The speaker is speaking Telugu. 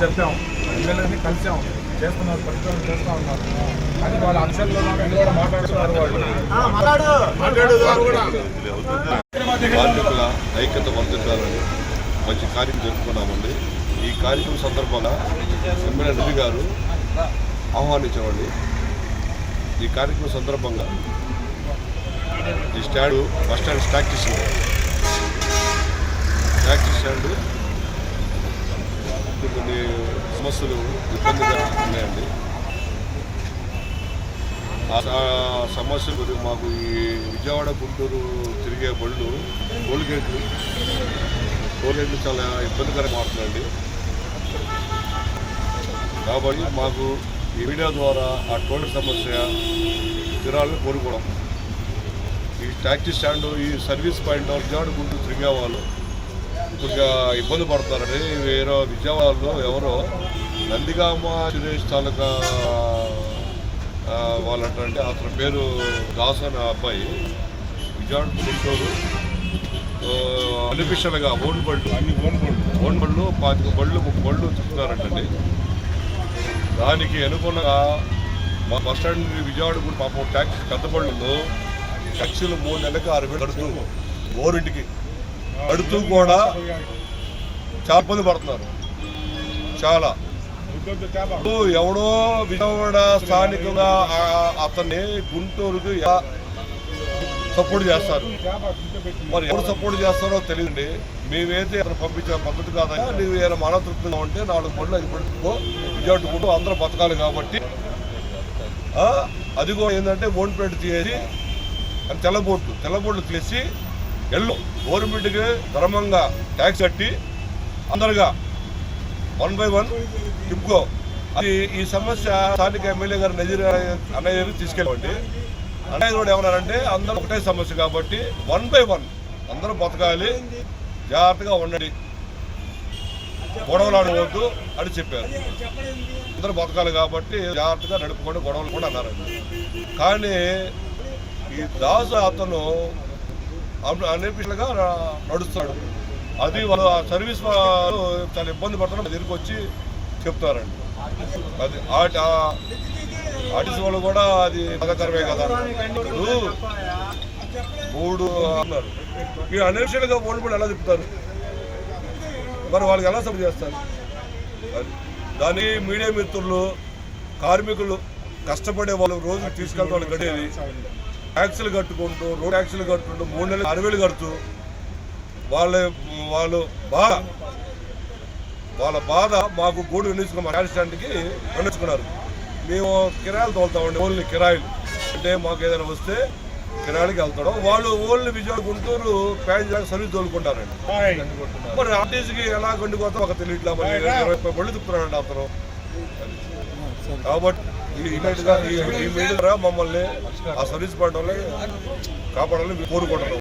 చెప్పాం ఎమ్మెల్యేని కలిసాం చేస్తున్నారు పరిష్కారం చేస్తూ ఉన్నారు. అది వాళ్ళ అంశాల్లో కూడా మాట్లాడుతున్నారు వాళ్ళు. కార్మికుల ఐక్యత వర్ధిల్లాలని మంచి కార్యం జరుపుకున్నామండి. ఈ కార్యక్రమం సందర్భంగా ఎమ్మెల్యే రెడ్డి గారు ఆహ్వానించామండి ఈ కార్యక్రమం సందర్భంగా ఈ స్టాండ్ బస్ స్టాండ్ స్టాక్ చేసింది. ట్యాక్సీ స్టాండ్ కొన్ని సమస్యలు ఇబ్బందిగా ఉన్నాయండి. ఆ సమస్యలు మాకు ఈ విజయవాడ గుంటూరు తిరిగే బళ్ళు టోల్ గేట్లు టోల్ గేట్లు చాలా ఇబ్బందికరంగా మారుతుందండి కాబట్టి మాకు ఈ మీడియా ద్వారా ఆ టోల్ సమస్య తీరాలని కోరుకోవడం. ఈ ట్యాక్సీ స్టాండ్ ఈ సర్వీస్ పాయింట్ విజయవాడ గుంటూరు తిరిగే వాళ్ళు కొద్దిగా ఇబ్బంది పడతారని వేరే విజయవాడలో ఎవరో నందిగామ సురేష్ తాలూకా వాళ్ళంటే అతని పేరు దాస్ అనే అబ్బాయి. విజయవాడ గుంటూరు అనిపిషల్గా ఓన్ బళ్ళు. అన్ని ఓన్ బోర్డు ఓన్ బళ్ళు పాతిక బళ్ళు ముప్పై బళ్ళు చెప్తున్నారంటండి. దానికి అనుగుణంగా మా బస్ స్టాండ్ విజయవాడ కూడా పాపం ట్యాక్సీ పెద్ద బళ్ళు. ట్యాక్సీలు మూడు నెలలకు ఆరు వేలు కడుతూ గోరింటికి అడుతూ కూడా చాలా ఇబ్బంది పడుతున్నారు. చాలా. ఎవడో విజయవాడ స్థానికంగా అతన్ని గుంటూరుకు సపోర్ట్ చేస్తారు? మరి ఎవరు సపోర్ట్ చేస్తారో తెలియండి మేమైతే అతను పంపించిన పద్ధతి కాదా నువ్వు ఏమైనా మనతృప్తిగా ఉంటే నాలుగు పనులు ఐదు పడుకో విజయవాడ అందరూ బతకాలి కాబట్టి. అదిగో అది కూడా ఏంటంటే ఓన్ ప్లేట్ తీసి తెల్లబోట్లు తెల్లబోట్లు తీసి ఎల్లు. గవర్నమెంట్కి ధర్మంగా ట్యాక్స్ కట్టి అందరుగా వన్ బై వన్ టిప్కో. అది ఈ సమస్య స్థానిక ఎమ్మెల్యే గారు నజీర్ అన్నయ్య గారు తీసుకెళ్ళండి. అన్నయ్య కూడా ఏమన్నారంటే అందరూ ఒకటే సమస్య కాబట్టి వన్ బై వన్ అందరూ బతకాలి జాగ్రత్తగా ఉండండి. గొడవలు ఆడవద్దు అని చెప్పారు. అందరూ బతకాలి కాబట్టి జాగ్రత్తగా నడుపుకోండి గొడవలు కూడా అన్నారండి. కానీ ఈ దాసు అతను అనిపించగా నడుస్తాడు అది వాళ్ళు ఆ సర్వీస్ వాళ్ళు చాలా ఇబ్బంది పడుతున్నారు దగ్గరికి వచ్చి చెప్తారండి. అది ఆట ఆర్టీసీ వాళ్ళు కూడా అది బాధాకరమే కదా. ఇప్పుడు మూడు అన్నారు. ఈ అనిషియల్గా ఓల్డ్ కూడా ఎలా చెప్తారు. మరి వాళ్ళకి ఎలా సపోర్ట్ చేస్తారు? అది దాని మీడియా మిత్రులు కార్మికులు కష్టపడే వాళ్ళు రోజు తీసుకెళ్తే వాళ్ళు గడేది ట్యాక్సీలు కట్టుకుంటూ రోడ్ ట్యాక్సీలు కట్టుకుంటూ మూడు నెలలు అరవేలు కడుతూ వాళ్ళ వాళ్ళు బాధ వాళ్ళ బాధ మాకు గూడు వినించుకున్న మా స్టాండ్కి వినించుకున్నారు మేము కిరాయిలు తోలుతామండి ఓన్లీ కిరాయిలు. అంటే మాకు ఏదైనా వస్తే కిరాయిలకి వెళ్తాడు. వాళ్ళు only Vijayawada Guntur passenger service తోలుకుంటారండి. మరి ఆర్టీసీకి ఎలా గండుకోతా ఒక తెలియట్లా మరి ఇరవై ముప్పై బళ్ళు తిప్పుతున్నాడండి అతను. కాబట్టి ఇమీడియట్గా ఈ మీడియా మమ్మల్ని ఆ సర్వీస్ పాయింట్ వాళ్ళని కాపాడాలని కోరుకుంటున్నాం.